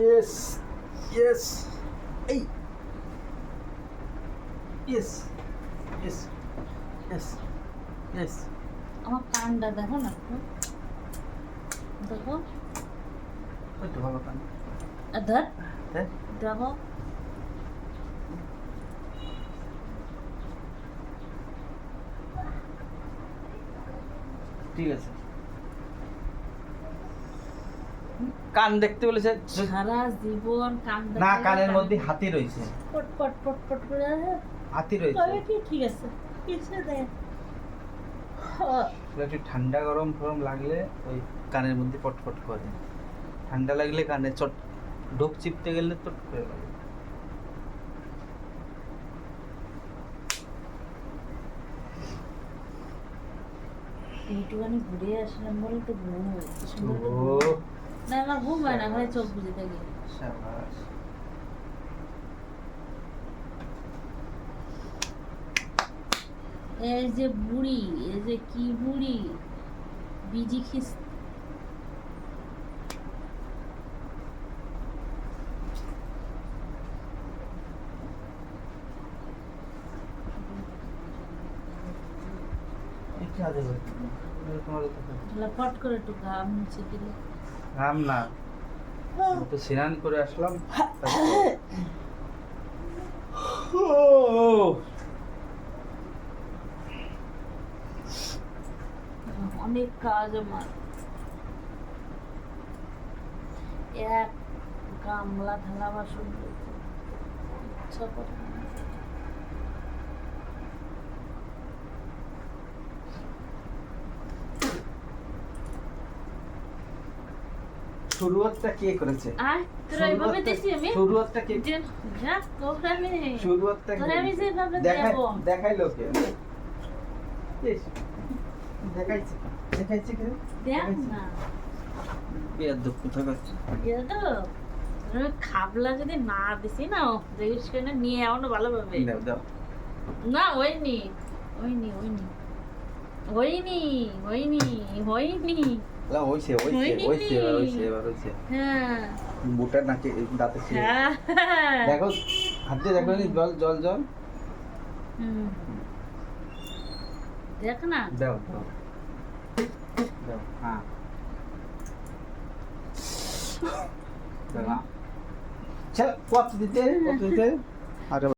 Yes yes এই yes yes yes yes আমার কানটা দেখো না একটু। দেখো ওই তো ভালো কান আর ধর হ্যাঁ দেখো ঠিক আছে কান দেখতে বলেছে সারা জীবন কান না কানের মধ্যে হাতি রয়েছে। পট পট পট পট করে হাতি রয়েছে। তবে কি ঠিক আছে কিছু দেয় এবার একটু ঠান্ডা গরম ফরম লাগলে ওই কানের মধ্যে পটপট করে। ঠান্ডা লাগলে কানে চট ঢোক চিপতে গেলে চট করে লাগে। এইটুখানি ঘুরে আসলাম বলে তো ঘুম হয়েছে। না আমার ঘুম হয় না ঘরে চোখ বুঝে থাকি। এই যে বুড়ি এই যে কি বুড়ি? বিজি খিস ফট করে একটু ঘাম মুছে দিলে। ঘাম না। তো স্নান করে আসলাম অনেক কাজ আমার। এক গামলা থালা বাসন ইচ্ছা করে শুরুয়াতটা কে করেছে? আর তোরা এইভাবে শুরুয়াতটা- আমি? শুরুয়াতটা কে যা তোরা আমি শুরুয়াতটা তোরা আমি যেভাবে দেখাই দেবো দেখাইলো কে দেখাইছে দেখাইছে কে? দেখ না। বিয়ার দুঃখ থাকাচ্ছে এটা তো খাবলা যদি না দিছি না দেখিস কেন নিয়ে এমন ভালোভাবে। দাও দাও। না হয়নি। হয়নি হয়নি। হয়নি হয়নি হয়নি। লা হইছে হইছে হয়নি। হইছে এবার হইছে এবার হইছে। হ্যাঁ। বুটা নাকে দাঁতে ছিল। হ্যাঁ। দেখো হাত দিয়ে দেখো জল জল জল। দেখ না। দাও দাও। দাও হ্যাঁ। চল কত দিতে কত দিতে। আরে